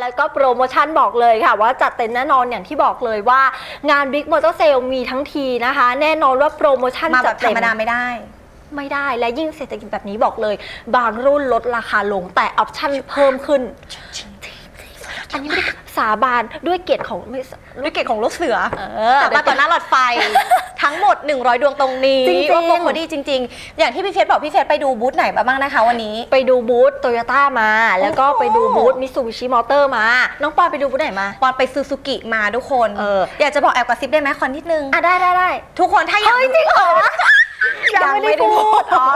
แล้วก็โปรโมชั่นบอกเลยค่ะ ว่าจัดเต็มแน่นอนอย่างที่บอกเลยว่างาน Big Motor Sale มีทั้งทีนะคะ แน่นอนว่าโปรโมชั่นมาแบจัดบธรเต็ม รมดาไม่ได้ ไม่ได้และยิ่งเศรษฐกิจแบบนี้บอกเลย บางรุ่นลดราคาลงแต่ออปชั่นเพิ่มขึ้น อันนี้ไม่ได้สาบานด้วยเกียรติของไม่ด้วยเกตของลูกเสือเออจับมาต่อหน้าหลอดไฟ ทั้งหมด 100 ดวงตรงนี้จริงๆ ว่าโปรโคดีจริง ๆ อย่างที่พี่เฟสบอกพี่เฟสไปดูบูธไหนมาบ้างนะคะวันนี้ ไปดูบูธโตโยต้ามา แล้วก็โอ้โหไปดูบูธมิ t ซูบิชิมอเตอร์มา น้องปอนไปดูบูธไหนมา ปอนไปซูซูกิมาทุกคนเอออยากจะบอกแอบกระซิบได้ไหมคอนนิดนึง อะได้ได้ได้ทุกคนถ้าอยากเฮ้ยจริงเหรอยังไม่ได้พูด อ๋อ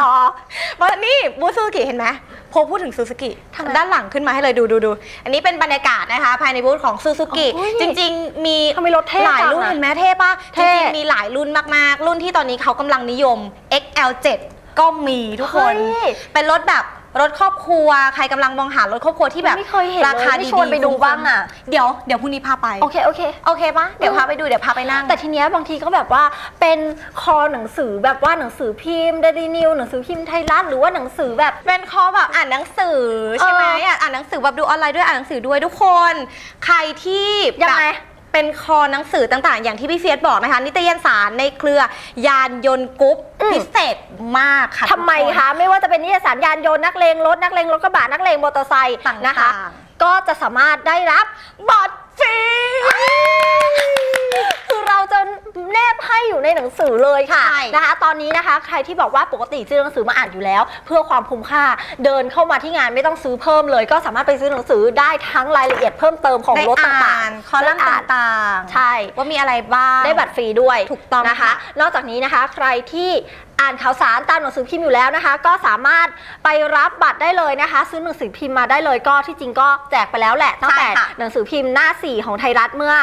ว่านี่บูธซูซูกิเห็นไหม พอพูดถึงซูซูกิทำไมด้านหลังขึ้นมาให้เลยดูดูดูอันนี้เป็นบรรยากาศนะคะ ภายในบูธของซูซูกิโอ้ยจริง ๆ มีทำไมรถเท่หลายจังรุ่นอะเห็นไหมเท่ปะเท่จริงๆมีหลายรุ่นมากๆ รุ่นที่ตอนนี้เขากำลังนิยม XL7 ก็มีทุกคน เฮ้ย เป็นรถแบบ รถครอบครัวใครกำลังมองหารถครอบครัวที่แบบไม่เคยเห็นราคาเลยไม่ดีชวนไปดูบ้างอะ เดี๋ยวเดี๋ยวพรุ่งนี้พาไป โอเคโอเค โอเคปะเดี๋ยวพาไปดูเดี๋ยวพาไปนั่ง แต่ทีเนี้ยบางทีก็แบบว่าเป็นคอหนังสือแบบว่าหนังสือพิมพ์เดลินิวหนังสือพิมพ์ไทยรัฐหรือว่าหนังสือแบบ เป็นคอแบบอ่านหนังสือใช่ไหมเอออ่อะอ่านหนังสือแบบดูออนไลน์ด้วยอ่านหนังสือด้วยทุกคน ใครที่ยังไง แบบ เป็นคอหนังสือต่างๆ อย่างที่พี่เฟียสบอกนะคะนิตยสารในเครือยานยนต์กรุ๊ปอืม พิเศษมากค่ะทำไมทุกนคะ ไม่ว่าจะเป็นนิตยสารยานยนต์นักเลงรถนักเลงรถกระบะนักเลงมอเตอร์ไซค์ต่างๆนะคะ ก็จะสามารถได้รับบัตรฟรีคือเราจะแนบให้อยู่ในหนังสือเลยค่ะใช่ นะคะ ตอนนี้นะคะ ใครที่บอกว่าปกติซื้อหนังสือมาอ่านอยู่แล้ว เพื่อความคุ้มค่าเดินเข้ามาที่งานไม่ต้องซื้อเพิ่มเลย ก็สามารถไปซื้อหนังสือได้ทั้งรายละเอียดเพิ่มเติมของได้รถต่าอ่างนๆ คอลัมน์ได้อ่านต่างๆ ใช่ ว่ามีอะไรบ้าง ได้บัตรฟรีด้วย ถูกต้องนะคะค่ะนอกจากนี้นะคะ ใครที่ อ่านข่าวสารตามหนังสือพิมพ์อยู่แล้วนะคะ ก็สามารถไปรับบัตรได้เลยนะคะ ซื้อหนังสือพิมพ์มาได้เลยก็ที่จริงก็แจกไปแล้วแหละตั้งแต่ใช่ค่ะหนังสือพิมพ์หน้า 4 ของไทยรัฐเมื่อ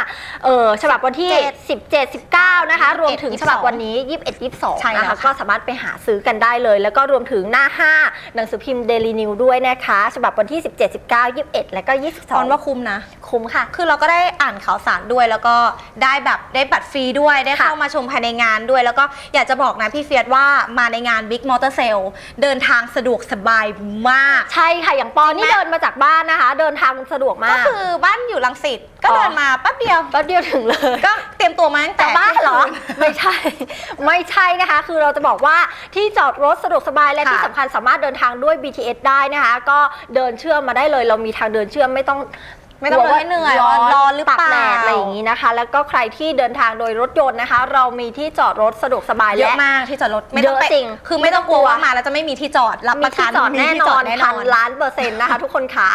เออฉบับวันที่ 17 19 นะคะ รวมถึงฉบับวันนี้ 21 22ใช่แล้วนะคะค่ะก็สามารถไปหาซื้อกันได้เลย แล้วก็รวมถึงหน้า 5 หนังสือพิมพ์ Daily New ด้วยนะคะ ฉบับวันที่ 17 19 21 และก็ตอนว่า22คุ้มนะ คุ้มค่ะ คือเราก็ได้อ่านข่าวสารด้วยแล้วก็ได้แบบได้บัตรฟรีด้วยได้ค่ะเข้ามาชมภายในงานด้วย แล้วก็อยากจะบอกนะพี่เฟียสว่ามาในงาน Big Motor Sale เดินทางสะดวกสบายมาก ใช่ค่ะ อย่างปอนี่จริงไหมเดินมาจากบ้านนะคะ เดินทางสะดวกมาก็ก คือบ้านอยู่ลังสิตก็อ๋อ เดินมาแป๊บเดียว แป๊บเดียวถึงเลย ก็เตรียมตัวมาตั้งแต่จากบ้านเหรอไม่ใช่ ไม่ใช่นะคะ คือเราจะบอกว่าที่จอดรถสะดวกสบายและค่ะที่สำคัญสามารถเดินทางด้วย BTS ได้นะคะ ก็เดินเชื่อมมาได้เลย เรามีทางเดินเชื่อมไม่ต้อง ไม่ต้องกลัวว่าเดินให้เหนื่อยร้อนร้อนหรือเปล่า ตากแดดอะไรอย่างนี้นะคะ แล้วก็ใครที่เดินทางโดยรถยนต์นะคะ เรามีที่จอดรถสะดวกสบายเยอะและมากที่จอดรถไม่ต้องเยอะไปจริงคือไม่ต้องกลัว ว่ามาแล้วจะไม่มีที่จอดรับมีประกัที่นจอดมีแน่ที่นจออนดแน่นพัอนน ล้านเปอร์เซ็นต์นะคะ ทุกคนขา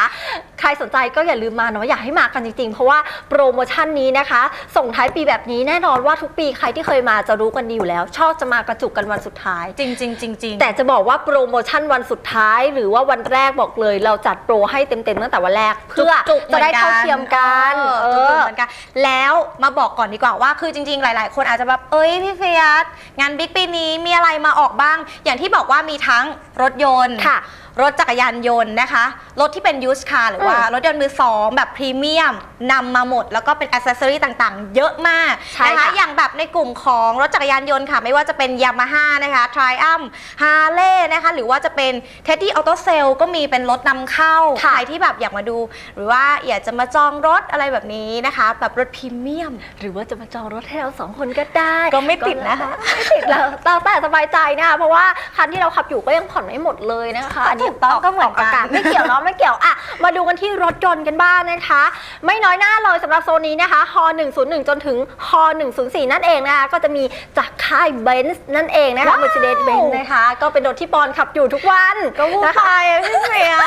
ใครสนใจก็อย่าลืมมาเนาะอยากให้มากันจริงๆ เพราะว่าโปรโมชั่นนี้นะคะ ส่งท้ายปีแบบนี้แน่นอนว่าทุกปีใครที่เคยมาจะรู้กันดีอยู่แล้ว ชอบจะมากระจุกกันวันสุดท้าย จริงจริงจริงจริงแต่จะบอกว่าโปรโมชั่นวันสุดท้าย หรือว่าวันแรกบอกเลย เราจัดโปรให้เต็มๆตั้งแต่วันแรก เพื่อจุกๆจะได้หมือนเท่าเทียมกันเออเอจุกๆอเหมือนกันแล้วมาบอกก่อนดีกว่าว่าคือจริง ๆ หลาย ๆ คนอาจจะแบบเอ้ยพี่เฟียสงานบิ๊กปีนี้มีอะไรมาออกบ้าง อย่างที่บอกว่ามีทั้งรถยนต์ค่ะรถจักรยานยนต์นะคะ รถที่เป็นยูสคาร์หรือว่าอืมรถยนต์มือสองแบบพรีเมียมนำมาหมด แล้วก็เป็นอ c เซสซอรี่ต่างๆ เยอะมากใช่นะคะค่ะ อย่างแบบในกลุ่มของรถจักรยานยนต์ค่ะ ไม่ว่าจะเป็นยามาฮ่านะคะ Triumph Harley นะคะ หรือว่าจะเป็น Teddy Auto Sale ก็มีเป็นรถนำเข้าค่ะใครที่แบบอยากมาดู หรือว่าอยากจะมาจองรถอะไรแบบนี้นะคะ แบบรถพรีเมียม หรือว่าจะมาจองรถให้เราสองคนก็ได้ก็ไม่ติดนะคะ ไม่ติดแล้วแต่แต่สบายใจนะคะเพราะว่าคันที่เราขับอยู่ก็ยังผ่อนไม่หมดเลยนะคะอันนี้ถูกต้องก็เหมือนกันาไม่เกี่ยวเนาะไม่เกี่ยวอะมาดูกันที่รถยนต์กันบ้างนะคะ ไม่น้อยหน้าเลยสำหรับโซนนี้นะคะฮ101 จนถึงฮ104 นั่นเองนะคะก็จะมีจากค่ายเบนซ์นั่นเองนะคะว้าว Mercedes-Benz นะคะ ก็เป็นรถที่ปอนขับอยู่ทุกวันก็พูดนะคะไปอะพี่เฟียส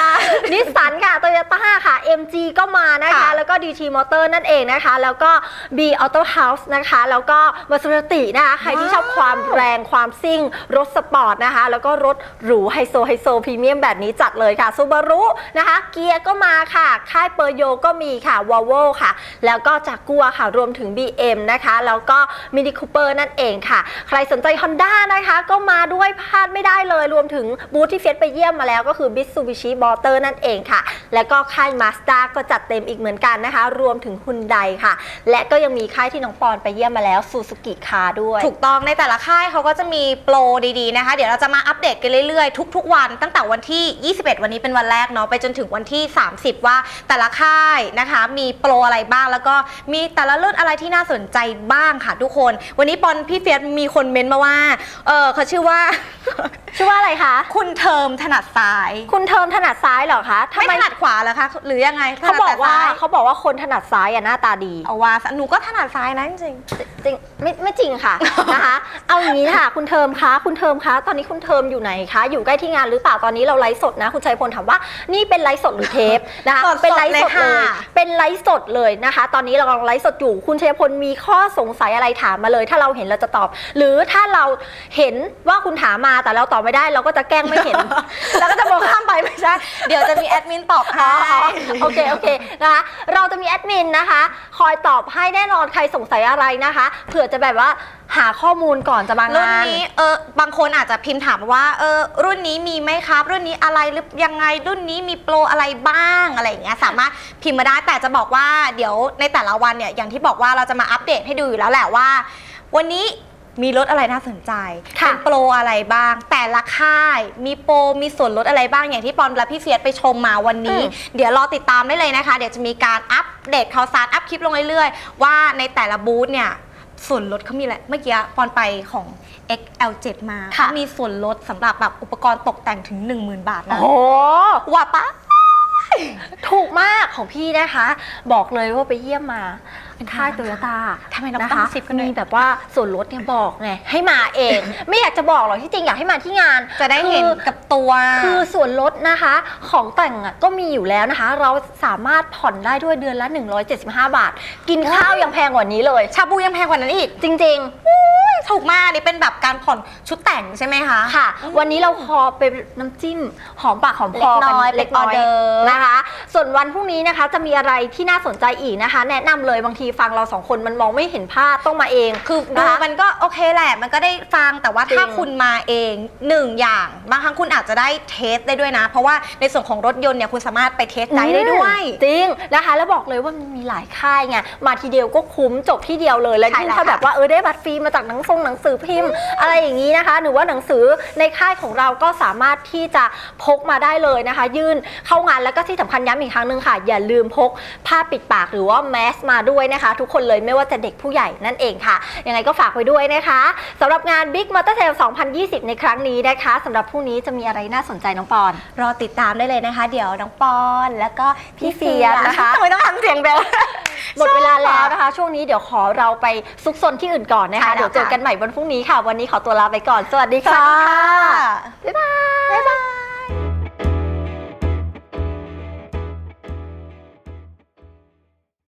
นิสสันค่ะโตโยต้าค่ะ MG ก็มานะคะค่ะแล้ว ก็ DT Motor นั่นเองนะคะ แล้วก็ B Auto House นะคะ แล้วก็มาสุรตินะคะ ใครที่ชอบความแรงความซิ่ง รถสปอร์ตนะคะ แล้วก็รถหรูไฮโซไฮโซพรีเมียมแบบนี้จัดเลยค่ะซูบารุนะคะ เกียร์ก็มาค่ะ ค่ายเปอร์โยก็มีค่ะวอลโวค่ะ แล้วก็จากกัวค่ะ รวมถึง BM นะคะ แล้วก็มินิคูเปอร์นั่นเองค่ะ ใครสนใจ Honda นะคะ ก็มาด้วยพลาดไม่ได้เลย รวมถึงบูธที่เฟียสไปเยี่ยมมาแล้วก็คือ Mitsubishi m o t o r นั่นเองค่ะ แล้วก็ค่าย Mazda ก็จัดเต็มอีกเหมือนกันนะคะ รวมถึง Hyundai ค่ะ และก็ยังมีค่ายที่น้องปอนไปเยี่ยมมาแล้ว Suzuki Car ด้วย ถูกต้องในแต่ละค่ายเขาก็จะมีโปรดีๆนะคะ เดี๋ยวเราจะมาอัปเดตกันเรื่อยๆ ทุก ๆ วัน ตั้งแต่วันที่ที่ 21 วันนี้เป็นวันแรกเนาะไปจนถึงวันที่ 30 ว่าแต่ละค่ายนะคะ มีโปรอะไรบ้างแล้วก็มีแต่ละรุ่นอะไรที่น่าสนใจบ้างค่ะทุกคน วันนี้ปอนพี่เฟียสมีคนเมนต์มาว่าเออเขาชื่อว่า ชื่อว่าอะไรคะ คุณเทิมถนัดซ้าย คุณเทอมถนัดซ้ายเหรอคะทำไม่ไมถนัดขวาเหรอคะหรือยังไงเขาบอกว่าถนัดแต่ซ้ย เขาบอกว่าคนถนัดซ้ายอะหน้าตาดี เอาว่าหนูก็ถนัดซ้ายนะจริง จริงไม่ไม่จริงค่ะ นะคะ เอาอย่างนี้ค่ะ คุณเทอมคะคุณเทอมคะ ตอนนี้คุณเทอมอยู่ไหนคะ อยู่ใกล้ที่งานหรือเปล่าตอนนี้เราไลฟ์สดนะ คุณชัยพลถามว่านี่เป็นไลฟ์สดหรือเทปนะคะสดๆเป็นไลฟ์สดเลยเลยค่ะ เป็นไลฟ์สดเลยนะคะ ตอนนี้เรากำลังไลฟ์สดอยู่ คุณชัยพลมีข้อสงสัยอะไรถามมาเลย ถ้าเราเห็นเราจะตอบ หรือถ้าเราเห็นว่าคุณถามมาแต่เราตอบไม่ได้เราก็จะแกล้งไม่เห็นแล้วก็จะมองข้ามไปไม่ใช่ เดี๋ยวจะมีแอดมินตอบให้โอเค โอเคนะคะเราราจะมีแอดมินนะคะ คอยตอบให้แน่นอนใครสงสัยอะไรนะคะ เผื่อจะแบบว่าหาข้อมูลก่อนจะมางาน รุ่นนี้เออบางคนอาจจะพิมพ์ถามว่าเออรุ่นนี้มีไหมครับ รุ่นนี้อะไรหรือยังไงรุ่นนี้มีโปรอะไรบ้างอะไรอย่างเงี้ยสามารถพิมพ์มาได้แต่จะบอกว่าเดี๋ยวในแต่ละวันเนี่ยอย่างที่บอกว่าเราจะมาอัปเดตให้ดูอยู่แล้วแหละว่า วันนี้ มีรถอะไรน่าสนใจค่ะเป็นโปรอะไรบ้าง แต่ละค่าย มีโปร มีส่วนลดอะไรบ้าง อย่างที่ปอนและพี่เฟียสไปชมมาวันนี้ เดี๋ยวรอติดตามได้เลยนะคะ เดี๋ยวจะมีการอัปเดตข่าวสารอัพคลิปลงเรื่อยๆ ว่าในแต่ละบูธเนี่ย ส่วนลดเขามีอะไร เมื่อกี้ปอนไปของ XL7 มา ค่ะเขามีส่วนลดสำหรับแบบอุปกรณ์ตกแต่งถึง 10,000 บาทโอ้นะโหว่าปะ ถูกมากของพี่นะคะ บอกเลยว่าไปเยี่ยมมาค่ายโตโยต้าทำไมเรานะต้อคะงซิปกันด้วยมีแบบว่าส่วนลดเนี่ยบอกไงให้มาเอง ไม่อยากจะบอกหรอกที่จริงอยากให้มาที่งาน จะได้เห็นคือกับตัว คือส่วนลดนะคะ ของแต่งอะก็มีอยู่แล้วนะคะ เราสามารถผ่อนได้ด้วยเดือนละ 175 บาท กินข้าวยังแพงกว่านี้เลย ชาบูยังแพงกว่านั้นอีก จริง ถูกมากนี่เป็นแบบการผ่อนชุดแต่งใช่ไหมคะๆค่ะ วันนี้เราพอเป็นน้ำจิ้มหอมปากหอมคอเล็กน้อยเล็กน้อยเป็นออเดิร์ฟนะคะ ส่วนวันพรุ่งนี้นะคะจะมีอะไรที่น่าสนใจอีกนะคะ แนะนำเลยบางทีฟังเราสองคนมันมองไม่เห็นภาพต้องมาเอง คือดูนะคะมันก็โอเคแหละ มันก็ได้ฟังแต่ว่าจริงถ้าคุณมาเองหนึ่งอย่างบางครั้งคุณอาจจะได้เทสได้ด้วยนะ เพราะว่าในส่วนของรถยนต์เนี่ยคุณสามารถไปเทสได้ได้ด้วยจริงนะคะ แล้วบอกเลยว่ามันมีหลายค่ายไงมาทีเดียวก็คุ้มจบที่เดียวเลยแล้วใช่ยิ่งแล้วถ้าค่ะแบบว่าเออได้บัตรฟรีมาจากหนังทรงหนังสือพิมพ์อะไรอย่างนี้นะคะ หรือว่าหนังสือในค่ายของเราก็สามารถที่จะพกมาได้เลยนะคะ ยื่นเข้างานแล้วก็ที่สำคัญย้ำอีกครั้งหนึ่งค่ะ อย่าลืมพกผ้าปิดปากหรือว่าแมสมาด้วยนะคะ ทุกคนเลยไม่ว่าจะเด็กผู้ใหญ่นั่นเองค่ะ ยังไงก็ฝากไว้ด้วยนะคะสำหรับงาน Big Motor Sale 2020 ในครั้งนี้นะคะสำหรับพรุ่งนี้จะมีอะไรน่าสนใจน้องปอน รอติดตามได้เลยนะคะ เดี๋ยวน้องปอน แล้วก็พี่เฟียสนะคะทำไมต้องทำเสียงแบบ หมดเวลาแล้วนะคะ ช่วงนี้เดี๋ยวขอเราไปซุกซนที่อื่นก่อนนะใช่คะแล้วเดี๋ยวเจอค่ะกันใหม่วันพรุ่งนี้ค่ะ วันนี้ขอตัวลาไปก่อน สวัสดีสวัสค่ะดีค่ะ บ๊ายบายบ๊ายบาย